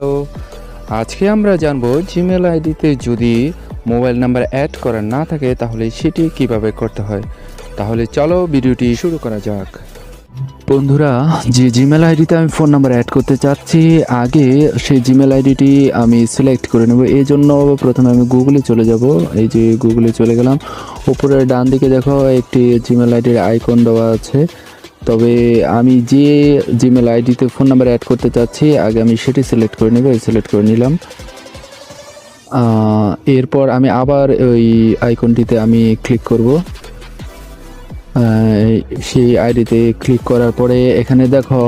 Hello. আজকে আমরা জানব জিমেল আইডিতে যদি মোবাইল নাম্বার অ্যাড করা না থাকে, তাহলে সেটি কীভাবে করতে হয়? তাহলে চলো ভিডিওটি শুরু করা যাক। বন্ধুরা, যে জিমেল আইডিতে আমি ফোন নাম্বার অ্যাড করতে চাচ্ছি, আগে সেই জিমেল আইডিটি আমি সিলেক্ট করে নেব। এই জন্য প্রথমে আমি গুগলে চলে যাব। এই যে গুগলে চলে গেলাম। উপরে ডান দিকে দেখো, একটি জিমেল আইডির আইকন দেওয়া আছে। তবে আমি যে জিমেল আইডিতে ফোন নাম্বার অ্যাড করতে চাচ্ছি, আগে আমি সেটি সিলেক্ট করে নেব সিলেক্ট করে নিলাম। এরপর আমি আবার ওই আইকনটিতে আমি ক্লিক করব। সেই আইডিতে ক্লিক করার পরে এখানে দেখো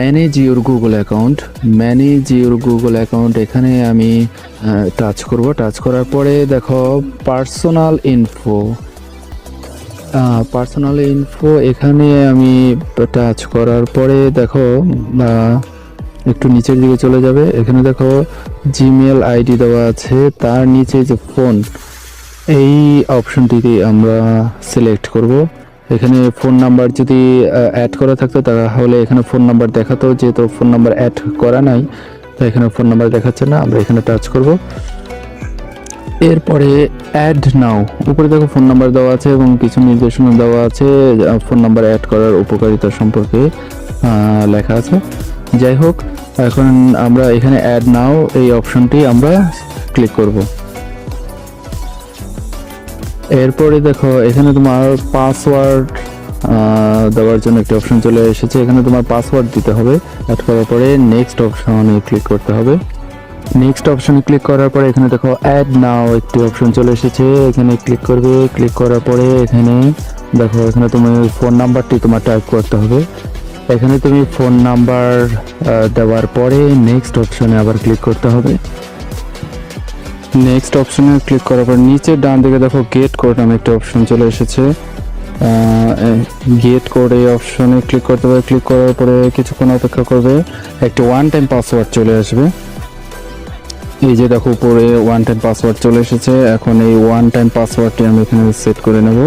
manage your Google account manage your Google account এখানে আমি টাচ করব। টাচ করার পরে দেখো পার্সোনাল ইনফো পার্সোনাল ইনফো এখানে আমি টাচ করার পরে দেখো একটু নিচের দিকে চলে যাবে। এখানে দেখো জিমেল আইডি দেওয়া আছে। তার নিচে যে ফোন এই অপশনটিকে আমরা সিলেক্ট করব। এখানে ফোন নাম্বার যদি অ্যাড করা থাকতো, তাহলে এখানে ফোন নাম্বার দেখাতো। যেহেতু ফোন নাম্বার অ্যাড করা নাই তো এখানে ফোন নাম্বার দেখাচ্ছে না। আমরা এখানে টাচ করব। এরপরে অ্যাড নাও উপরে দেখো ফোন নাম্বার দেওয়া আছে এবং কিছু নির্দেশনা দেওয়া আছে ফোন নাম্বার অ্যাড করার উপকারিতা সম্পর্কে লেখা আছে। যাই হোক, এখন আমরা এখানে অ্যাড নাও এই অপশনটি আমরা ক্লিক করব। এরপরে দেখো, এখানে তোমার পাসওয়ার্ড দেওয়ার জন্য একটি অপশন চলে এসেছে। এখানে তোমার পাসওয়ার্ড দিতে হবে। অ্যাড করার পরে নেক্সট অপশনে ক্লিক করতে হবে। নেক্সট অপশনে ক্লিক করার পরে এখানে দেখো অ্যাড নাও একটি অপশন চলে এসেছে। এখানে ক্লিক করবে। ক্লিক করার পরে এখানে দেখো, এখানে তুমি ফোন নাম্বারটি তোমার টাইপ করতে হবে। এখানে তুমি ফোন নাম্বার দেওয়ার পরে নেক্সট অপশনে আবার ক্লিক করতে হবে। নেক্সট অপশনে ক্লিক করার পর নিচে ডান দিকে দেখো গেট কোড নামে একটা অপশন চলে এসেছে। গেট কোড এই অপশনে ক্লিক করতে হবে। ক্লিক করার পরে কিছুক্ষণ অপেক্ষা করবে। একটি ওয়ান টাইম পাসওয়ার্ড চলে আসবে। এই যে দেখো উপরে ওয়ান টাইম পাসওয়ার্ড চলে এসেছে। এখন এই ওয়ান টাইম পাসওয়ার্ডটি আমি এখানে সেট করে নেব।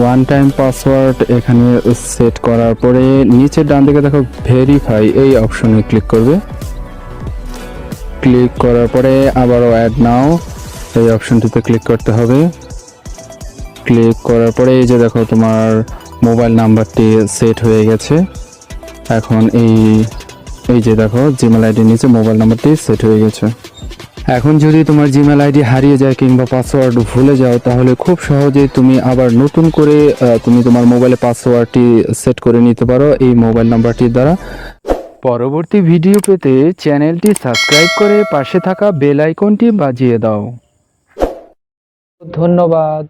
ওয়ান টাইম পাসওয়ার্ড এখানে সেট করার পরে নিচের ডান দিকে দেখো ভেরিফাই এই অপশনে ক্লিক করবে। ক্লিক করার পরে আবারও অ্যাড নাও এই অপশনটিতে ক্লিক করতে হবে। ক্লিক করার পরে এই যে দেখো তোমার মোবাইল নাম্বারটি সেট হয়ে গেছে। এখন এই এই যে দেখো জিমেল আইডির নিচে মোবাইল নাম্বারটি সেট হয়ে গেছে। এখন যদি তোমার জিমেল আইডি হারিয়ে যায় কিংবা পাসওয়ার্ড ভুলে যাও, তাহলে খুব সহজেই তুমি আবার নতুন করে তুমি তোমার মোবাইলে পাসওয়ার্ডটি সেট করে নিতে পারো এই মোবাইল নাম্বারটির দ্বারা। পরবর্তী ভিডিও পেতে চ্যানেলটি সাবস্ক্রাইব করে পাশে থাকা বেল আইকনটি বাজিয়ে দাও। ধন্যবাদ।